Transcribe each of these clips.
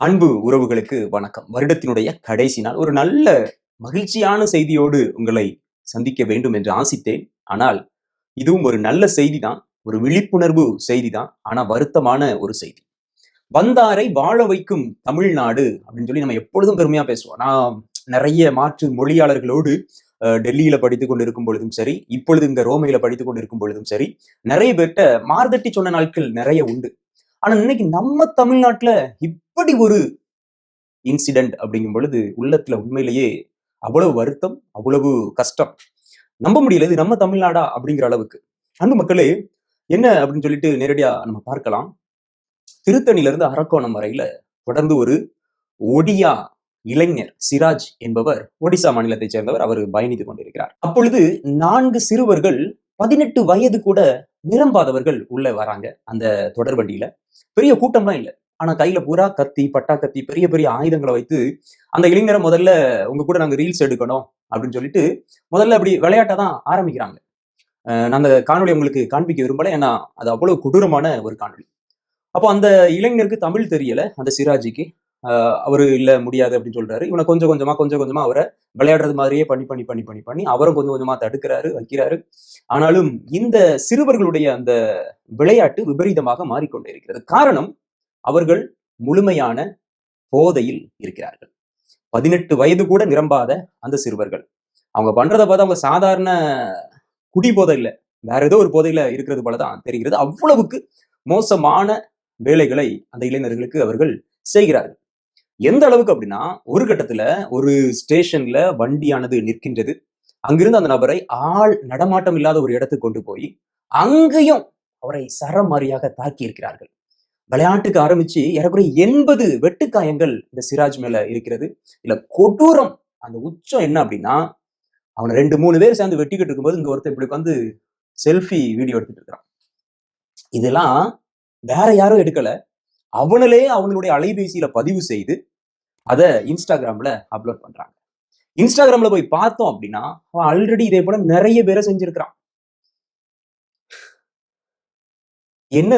அன்பு உறவுகளுக்கு வணக்கம். வருடத்தினுடைய கடைசி நாள். ஒரு நல்ல மகிழ்ச்சியான செய்தியோடு உங்களை சந்திக்க வேண்டும் என்று ஆசித்தேன். ஆனால் இதுவும் ஒரு நல்ல செய்தி தான் ஒரு விழிப்புணர்வு செய்தி தான் ஆனா வருத்தமான ஒரு செய்தி. வந்தாரை வாழ வைக்கும் தமிழ்நாடு அப்படின்னு சொல்லி நம்ம எப்பொழுதும் பெருமையா பேசுவோம். நான் நிறைய மாற்று மொழியாளர்களோடு அஹ், டெல்லியில படித்துக் கொண்டிருக்கும் பொழுதும் சரி இப்பொழுது இங்க ரோமையில படித்துக் கொண்டிருக்கும் பொழுதும் சரி நிறைய பேர்கிட்ட மார்தட்டி சொன்ன நாட்கள் நிறைய உண்டு. ஆனா இன்னைக்கு நம்ம தமிழ்நாட்டுல இப்படி ஒரு இன்சிடென்ட் அப்படிங்கும் பொழுது உள்ளத்துல உண்மையிலேயே அவ்வளவு வருத்தம் அவ்வளவு கஷ்டம். நம்ப முடியல இது நம்ம தமிழ்நாடா அப்படிங்கிற அளவுக்கு. அன்பு மக்களே என்ன அப்படின்னு சொல்லிட்டு நேரடியா நம்ம பார்க்கலாம். திருத்தணில இருந்து அரக்கோணம் வரையில தொடர்ந்து ஒரு ஒடியா இளைஞர் சிராஜ் என்பவர் ஒடிசா மாநிலத்தைச் சேர்ந்தவர் அவர் பயணித்துக் கொண்டிருக்கிறார். அப்பொழுது நான்கு சிறுவர்கள் பதினெட்டு வயது கூட நிரம்பாதவர்கள் உள்ள வராங்க அந்த தொடர் வண்டியில. பெரிய கூட்டம்லாம் இல்ல. ஆனா கையில பூரா கத்தி பட்டா கத்தி பெரிய பெரிய ஆயுதங்களை வைத்து அந்த இளைஞரை முதல்ல உங்க கூட நாங்க ரீல்ஸ் எடுக்கணும் அப்படின்னு சொல்லிட்டு முதல்ல அப்படி விளையாட்டை தான் ஆரம்பிக்கிறாங்க. நான் அந்த காணொலி உங்களுக்கு காண்பிக்க விரும்பல ஏன்னா அது அவ்வளவு கொடூரமான ஒரு காணொளி. அப்போ அந்த இளைஞருக்கு தமிழ் தெரியல அந்த சிராஜிக்கு. ஆஹ் அவரு இல்ல முடியாது அப்படின்னு சொல்றாரு. இவனை கொஞ்சம் கொஞ்சமா கொஞ்சம் கொஞ்சமா அவரை விளையாடுறது மாதிரியே பண்ணி பண்ணி பண்ணி பண்ணி பண்ணி அவரும் கொஞ்சம் கொஞ்சமா தடுக்கிறாரு வைக்கிறாரு. ஆனாலும் இந்த சிறுவர்களுடைய அந்த விளையாட்டு விபரீதமாக மாறிக்கொண்டே இருக்கிறது. காரணம் அவர்கள் முழுமையான போதையில் இருக்கிறார்கள். பதினெட்டு வயது கூட நிரம்பாத அந்த சிறுவர்கள். அவங்க பண்றதை பார்த்தா அவங்க சாதாரண குடி போதை இல்லை. வேற ஏதோ ஒரு போதையில இருக்கிறது போலதான் தெரிகிறது. அவ்வளவுக்கு மோசமான வேலைகளை அந்த இளைஞர்களுக்கு அவர்கள் செய்கிறார்கள். எந்த அளவுக்கு அப்படின்னா ஒரு கட்டத்துல ஒரு ஸ்டேஷன்ல வண்டியானது நிற்கின்றது. அங்கிருந்து அந்த நபரை ஆள் நடமாட்டம் இல்லாத ஒரு இடத்துக்கு கொண்டு போய் அங்கேயும் அவரை சரமாரியாக தாக்கி இருக்கிறார்கள் விளையாட்டுக்கு ஆரம்பிச்சு ஏறக்குறைய எண்பது வெட்டுக்காயங்கள் இந்த சிராஜ் மேல இருக்கிறது. இல்ல கொடூரம் அந்த உச்சம் என்ன அப்படின்னா அவனை ரெண்டு மூணு பேர் சேர்ந்து வெட்டிக்கிட்டு இருக்கும்போது இங்க ஒருத்தர் இப்படி உட்காந்து செல்ஃபி வீடியோ எடுத்துட்டு இருக்கிறான். இதெல்லாம் வேற யாரும் எடுக்கல. அவனிலே அவனுடைய அலைபேசியில பதிவு செய்து அதை இன்ஸ்டாகிராம்ல அப்லோட் பண்றாங்க. இன்ஸ்டாகிராம்ல போய் பார்த்தோம் அப்படின்னா அவன் ஆல்ரெடி இதே போல நிறைய பேரை செஞ்சிருக்கிறான். என்ன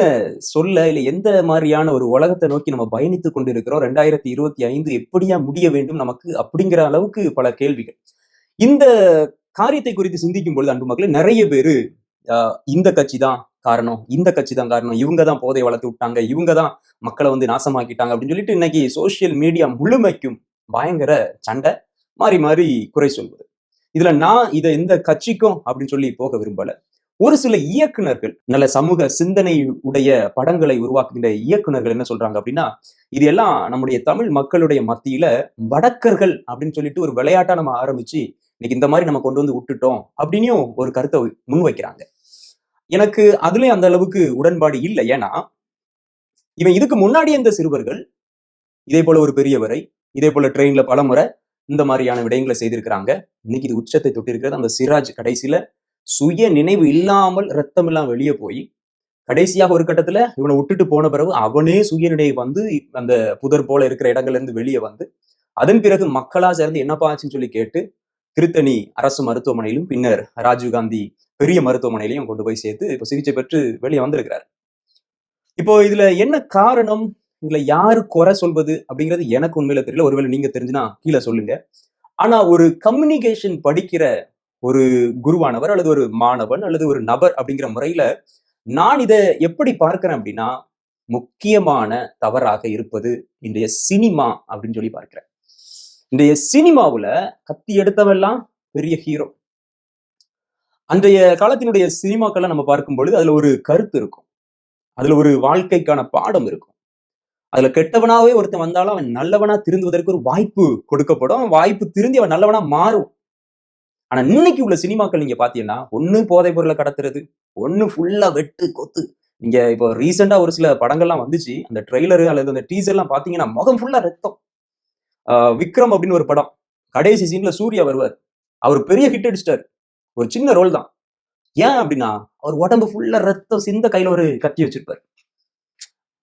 சொல்ல இல்லை எந்த மாதிரியான ஒரு உலகத்தை நோக்கி நம்ம பயணித்துக் கொண்டிருக்கிறோம்? ரெண்டாயிரத்தி இருபத்தி ஐந்து எப்படியா முடிய வேண்டும் நமக்கு அப்படிங்கிற அளவுக்கு பல கேள்விகள். இந்த காரியத்தை குறித்து சிந்திக்கும் பொழுது அன்பு மக்களே நிறைய பேரு இந்த கட்சி தான் காரணம் இந்த கட்சி தான் காரணம் இவங்க தான் போதை வளர்த்து விட்டாங்க இவங்க தான் மக்களை வந்து நாசமாக்கிட்டாங்க அப்படின்னு சொல்லிட்டு இன்னைக்கு சோசியல் மீடியா முழுமைக்கும் பயங்கர சண்டை மாறி மாறி குறை சொல்வது. இதுல நான் இதை எந்த கட்சிக்கும் அப்படின்னு சொல்லி போக விரும்பல. ஒரு சில இயக்குனர்கள் நல்ல சமூக சிந்தனை உடைய படங்களை உருவாக்குகின்ற இயக்குனர்கள் என்ன சொல்றாங்க அப்படின்னா இது எல்லாம் நம்முடைய தமிழ் மக்களுடைய மத்தியில வடக்கர்கள் அப்படின்னு சொல்லிட்டு ஒரு விளையாட்டா நம்ம ஆரம்பிச்சு இன்னைக்கு இந்த மாதிரி நம்ம கொண்டு வந்து விட்டுட்டோம் அப்படின்னும் ஒரு கருத்தை முன்வைக்கிறாங்க எனக்கு அதுலயும் அந்த அளவுக்கு உடன்பாடு இல்லை. ஏன்னா இவன் இதுக்கு முன்னாடி இந்த சிறுவர்கள் இதே போல ஒரு பெரியவரை இதே போல ட்ரெயின்ல பலமுறை இந்த மாதிரியான விடயங்களை செய்திருக்கிறாங்க. இன்னைக்கு இது உச்சத்தை தொட்டிருக்கிறது. அந்த சிராஜ் கடைசியில சுய நினைவு இல்லாமல் ரத்தம் எல்லாம் வெளியே போய் கடைசியாக ஒரு கட்டத்துல இவனை விட்டுட்டு போன பிறகு அவனே சுய நினைவு வந்து அந்த புதர் போல இருக்கிற இடங்கள்ல இருந்து வெளியே வந்து அதன் பிறகு மக்களா சேர்ந்து என்னப்பா ஆச்சுன்னு சொல்லி கேட்டு திருத்தணி அரசு மருத்துவமனையிலும் பின்னர் ராஜீவ்காந்தி பெரிய மருத்துவமனையிலையும் கொண்டு போய் சேர்த்து இப்போ சிகிச்சை பெற்று வெளியே வந்திருக்கிறார். இப்போ இதுல என்ன காரணம்? இதுல யாரு குறை சொல்வது? அப்படிங்கிறது எனக்கு உண்மையில தெரியல. ஒருவேளை நீங்க தெரிஞ்சுனா கீழே சொல்லுங்க. ஆனா ஒரு கம்யூனிகேஷன் படிக்கிற ஒரு குருவானவர் அல்லது ஒரு மாணவன் அல்லது ஒரு நபர் அப்படிங்கிற முறையில நான் இதை எப்படி பார்க்கிறேன் அப்படின்னா முக்கியமான தவறாக இருப்பது இன்றைய சினிமா அப்படின்னு சொல்லி பார்க்கிறேன். இன்றைய சினிமாவுல கத்தி எடுத்தவெல்லாம் பெரிய ஹீரோ அன்றைய காலத்தினுடைய சினிமாக்களை நம்ம பார்க்கும் பொழுது அதுல ஒரு கருத்து இருக்கும். அதுல ஒரு வாழ்க்கைக்கான பாடம் இருக்கும். அதுல கெட்டவனாவே ஒருத்தன் வந்தாலும் அவன் நல்லவனா திருந்துவதற்கு ஒரு வாய்ப்பு கொடுக்கப்படும். அவன் வாய்ப்பு திருந்தி அவன் நல்லவனா மாறும். ஆனா இன்னைக்கு உள்ள சினிமாக்கள் நீங்க பாத்தீங்கன்னா ஒன்னு போதைப் பொருளை கடத்துறது ஒண்ணு ஃபுல்லா வெட்டு கொத்து. நீங்க இப்போ ரீசெண்டா ஒரு சில படங்கள்லாம் வந்துச்சு. அந்த ட்ரெய்லரு அல்லது அந்த டீசர் எல்லாம் பாத்தீங்கன்னா முகம் ஃபுல்லா ரத்தம். ஆஹ் விக்ரம் அப்படின்னு ஒரு படம். கடைசி சீன்ல சூர்யா வருவார். அவர் பெரிய ஹிட் அடிச்சிட்டாரு. ஒரு சின்ன ரோல் தான். ஏன் அப்படின்னா அவர் உடம்பு ஃபுல்லா ரத்தம் சிந்த கையில ஒரு கத்தி வச்சிருப்பாரு.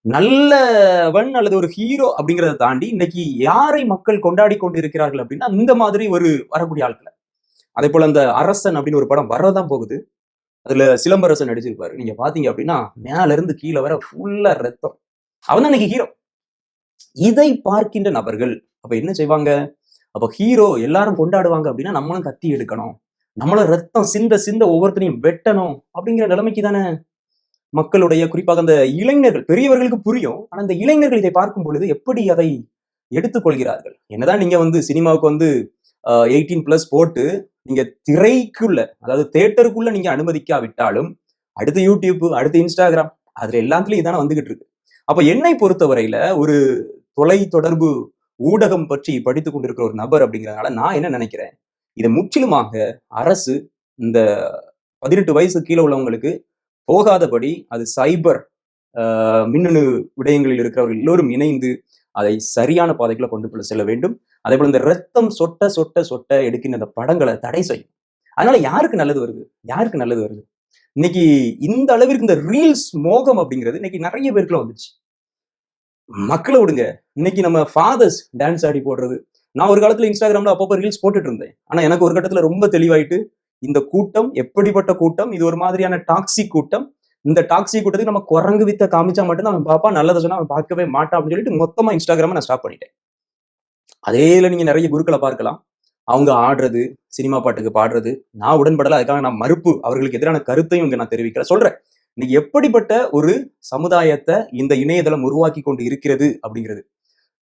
நல்லவன் அல்லது ஒரு ஹீரோ அப்படிங்கிறத தாண்டி இன்னைக்கு யாரை மக்கள் கொண்டாடி கொண்டு இருக்கிறார்கள் அப்படின்னா இந்த மாதிரி ஒரு வரக்கூடிய ஆட்களை. அதே போல அந்த அரசன் அப்படின்னு ஒரு படம் வரதான் போகுது. அதுல சிலம்பரசன் நடிச்சிருப்பாரு. நீங்க பாத்தீங்க அப்படின்னா மேல இருந்து கீழே வர ஃபுல்லா ரத்தம். அவன் தான் ஹீரோ இதை பார்க்கின்ற நபர்கள் அப்ப என்ன செய்வாங்க? அப்ப ஹீரோ எல்லாரும் கொண்டாடுவாங்க அப்படின்னா நம்மளும் கத்தி எடுக்கணும். நம்மளும் ரத்தம் சிந்த சிந்த ஒவ்வொருத்தரையும் வெட்டணும் அப்படிங்கிற நிலைமைக்கு தானே மக்களுடைய குறிப்பாக அந்த இளைஞர்கள் பெரியவர்களுக்கு புரியும். ஆனா இந்த இளைஞர்கள் இதை பார்க்கும் பொழுது எப்படி அதை எடுத்துக்கொள்கிறார்கள்? என்னதான் நீங்க வந்து சினிமாவுக்கு வந்து எயிட்டீன் பிளஸ் போட்டு நீங்க திரைக்குள்ள அதாவது தேட்டருக்குள்ள நீங்க அனுமதிக்காவிட்டாலும் அடுத்து யூடியூப் அடுத்து இன்ஸ்டாகிராம் அதுல எல்லாத்துலயும் இதான வந்துகிட்டு இருக்கு. அப்ப என்னை பொறுத்தவரையில ஒரு தொலை தொடர்பு ஊடகம் பற்றி படித்துக் கொண்டிருக்கிற ஒரு நபர் அப்படிங்கிறதுனால நான் என்ன நினைக்கிறேன் இதை முற்றிலுமாக அரசு இந்த பதினெட்டு வயசு கீழே உள்ளவங்களுக்கு போகாதபடி அது சைபர் மின்னணு விடயங்களில் இருக்கிறவர்கள் எல்லோரும் இணைந்து அதை சரியான பாதைக்குள்ள கொண்டு போய் செல்ல வேண்டும். அதே போல இந்த ரத்தம் சொட்ட சொட்ட சொட்ட எடுக்கின்ற அந்த படங்களை தடை செய்யும். அதனால யாருக்கு நல்லது வருது? யாருக்கு நல்லது வருது? இன்னைக்கு இந்த அளவிற்கு இந்த ரீல்ஸ் மோகம் அப்படிங்கிறது இன்னைக்கு நிறைய பேருக்குள்ள வந்துச்சு மக்களை விடுங்க. இன்னைக்கு நம்ம ஃபாதர்ஸ் டான்ஸ் ஆடி போடுறது. நான் ஒரு காலத்துல இன்ஸ்டாகிராம்ல அப்பப்போ ரீல்ஸ் போட்டுட்டு இருந்தேன். ஆனா எனக்கு ஒரு கட்டத்துல ரொம்ப தெளிவாயிட்டு இந்த கூட்டம் எப்படிப்பட்ட கூட்டம்? இது ஒரு மாதிரியான டாக்ஸி கூட்டம். இந்த டாக்ஸி கூட்டத்துக்கு நம்ம குரங்கு வித்த காமிச்சா மட்டும் அவன் பாப்பா நல்லதை சொன்னா அவன் பார்க்கவே மாட்டான் அப்படின்னு சொல்லிட்டு மொத்தமா இன்ஸ்டாகிராம நான் ஸ்டாப் பண்ணிட்டேன். அதேல நீங்க நிறைய குருக்களை பார்க்கலாம். அவங்க ஆடுறது சினிமா பாட்டுக்கு பாடுறது நான் உடன்படல அதுக்காக நான் மறுப்பு அவர்களுக்கு எதிரான கருத்தையும் இங்க நான் தெரிவிக்கிறேன் சொல்றேன். இன்னைக்கு எப்படிப்பட்ட ஒரு சமுதாயத்தை இந்த இணையதளம் உருவாக்கி கொண்டு இருக்கிறது அப்படிங்கிறது.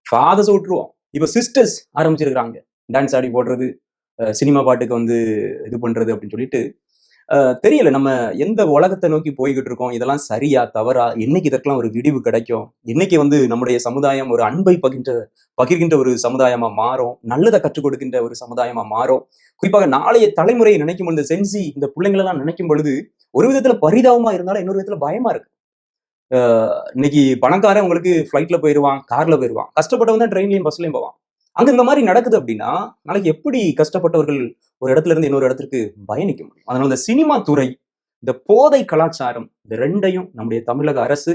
ஃபாதர்ஸ் விட்டுருவோம். இப்போ சிஸ்டர்ஸ் ஆரம்பிச்சிருக்கிறாங்க. டான்ஸ் ஆடி போடுறது சினிமா பாட்டுக்கு வந்து இது பண்றது அப்படின்னு சொல்லிட்டு தெரியல. நம்ம எந்த உலகத்தை நோக்கி போய்கிட்டு இருக்கோம்? இதெல்லாம் சரியா தவறா? என்னைக்கு இதற்கெல்லாம் ஒரு விடிவு கிடைக்கும்? என்னைக்கு வந்து நம்முடைய சமுதாயம் ஒரு அன்பை பகிர்ந்த பகிர்கின்ற ஒரு சமுதாயமா மாறும்? நல்லதை கற்றுக் கொடுக்கின்ற ஒரு சமுதாயமா மாறும்? குறிப்பாக நாளைய தலைமுறையை நினைக்கும் பொழுது சென்சி இந்த பிள்ளைங்களெல்லாம் நினைக்கும் பொழுது ஒரு விதத்துல பரிதாபமா இருந்தாலும் இன்னொரு விதத்துல பயமா இருக்கு. இன்னைக்கு பணக்காரன் உங்களுக்கு ஃப்ளைட்ல போயிடுவான் கார்ல போயிடுவான் கஷ்டப்பட்டவன் தான் ட்ரெயின்லயும் பஸ்லயும் போவான். அங்க இந்த மாதிரி நடக்குது அப்படின்னா நாளைக்கு எப்படி கஷ்டப்பட்டவர்கள் ஒரு இடத்துல இருந்து இன்னொரு இடத்துக்கு பயணிக்க முடியும். அதனால இந்த சினிமா துறை இந்த போதை கலாச்சாரம் இந்த ரெண்டையும் நம்முடைய தமிழக அரசு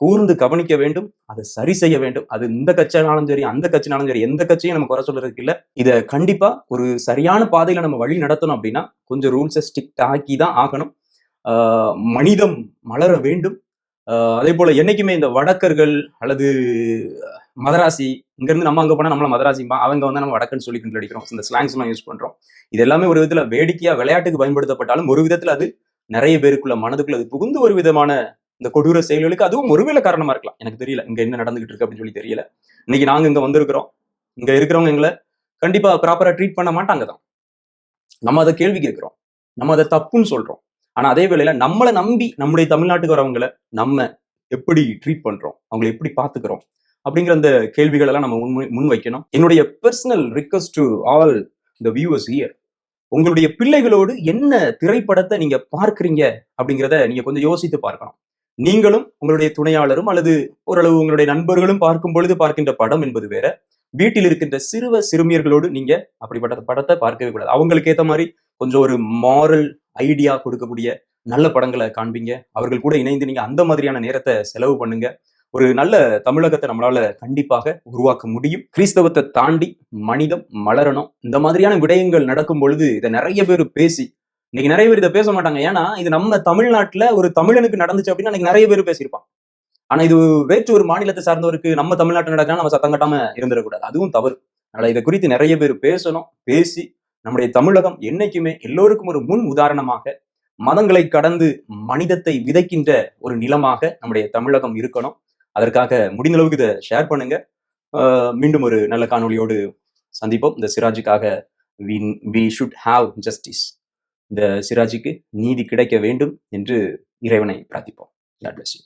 கூர்ந்து கவனிக்க வேண்டும் அதை சரி செய்ய வேண்டும். அது இந்த கட்சியானாலும் சரி அந்த கட்சினாலும் சரி எந்த கட்சியும் நம்ம குறை சொல்றதுக்கு இல்லை. இதை கண்டிப்பா ஒரு சரியான பாதையில நம்ம வழி நடத்தணும் அப்படின்னா கொஞ்சம் ரூல்ஸை ஸ்ட்ரிக்ட் ஆக்கி தான் ஆகணும். மனிதம் மலர வேண்டும். அதே போல என்னைக்குமே இந்த வடக்கர்கள் அல்லது மதராசி இங்கேருந்து நம்ம அங்கே போனால் நம்மள மதராசிம்பா அவங்க வந்து நம்ம வடக்குன்னு சொல்லி அடிக்கிறோம். இந்த ஸ்லாங்ஸ்லாம் யூஸ் பண்ணுறோம் இது எல்லாமே ஒரு விதத்தில் வேடிக்கையாக விளையாட்டுக்கு பயன்படுத்தப்பட்டாலும் ஒரு விதத்தில் அது நிறைய பேருக்குள்ள மனதுக்குள்ள அது புகுந்து ஒரு விதமான இந்த கொடூர செயல்களுக்கு அதுவும் ஒருவேளை காரணமா இருக்கலாம். எனக்கு தெரியல. இங்க என்ன நடந்துகிட்டு இருக்கு அப்படின்னு சொல்லி தெரியல. இன்னைக்கு நாங்க இங்க வந்திருக்கிறோம். இங்க இருக்கிறவங்க எங்களை கண்டிப்பா ப்ராப்பரா ட்ரீட் பண்ண மாட்டாங்க தான். நம்ம அதை கேள்வி கேட்கிறோம். நம்ம அதை தப்புன்னு சொல்றோம். ஆனா அதே வேளையில் நம்மளை நம்பி நம்முடைய தமிழ்நாட்டுக்கு வரவங்களை நம்ம எப்படி ட்ரீட் பண்றோம்? அவங்களை எப்படி பாத்துக்கிறோம் அப்படிங்கிற அந்த கேள்விகள் எல்லாம் நம்ம முன் முன் வைக்கணும். என்னுடைய personal request to all the viewers year உங்களுடைய பிள்ளைகளோடு என்ன திரைப்படத்தை நீங்க பார்க்குறீங்க அப்படிங்கிறத நீங்க கொஞ்சம் யோசித்து பார்க்கணும். நீங்களும் உங்களுடைய துணையாளரும் அல்லது ஓரளவு உங்களுடைய நண்பர்களும் பார்க்கும் பொழுது பார்க்கின்ற படம் என்பது வேற. வீட்டில் இருக்கின்ற சிறுவ சிறுமியர்களோடு நீங்க அப்படிப்பட்ட படத்தை பார்க்கவே கூடாது. அவங்களுக்கு ஏற்ற மாதிரி கொஞ்சம் ஒரு மாரல் ஐடியா கொடுக்கக்கூடிய நல்ல படங்களை காண்பீங்க. அவர்கள் கூட இணைந்து நீங்க அந்த மாதிரியான நேரத்தை செலவு பண்ணுங்க. ஒரு நல்ல தமிழகத்தை நம்மளால கண்டிப்பாக உருவாக்க முடியும். கிறிஸ்தவத்தை தாண்டி மனிதம் மலரணும். இந்த மாதிரியான விடயங்கள் நடக்கும் பொழுது இதை நிறைய பேர் பேசி இன்னைக்கு நிறைய பேர் இதை பேச மாட்டாங்க. ஏன்னா இது நம்ம தமிழ்நாட்டுல ஒரு தமிழனுக்கு நடந்துச்சு அப்படின்னா இன்னைக்கு நிறைய பேர் பேசியிருப்பான் ஆனா இது வேற்று ஒரு மாநிலத்தை சார்ந்தவருக்கு நம்ம தமிழ்நாட்டில் நடக்கலாம் நம்ம சத்தம் கட்டாம இருந்துடக்கூடாது. அதுவும் தவறு. அதனால இதை குறித்து நிறைய பேர் பேசணும் பேசி நம்முடைய தமிழகம் என்னைக்குமே எல்லோருக்கும் ஒரு முன் உதாரணமாக மதங்களை கடந்து மனிதத்தை விதைக்கின்ற ஒரு நிலமாக நம்முடைய தமிழகம் இருக்கணும். அதற்காக முடிந்த அளவுக்கு இதை ஷேர் பண்ணுங்க. மீண்டும் ஒரு நல்ல காணொலியோடு சந்திப்போம். இந்த சிராஜுக்காக we we should have justice இந்த சிராஜுக்கு நீதி கிடைக்க வேண்டும் என்று இறைவனை பிரார்த்திப்போம். God bless you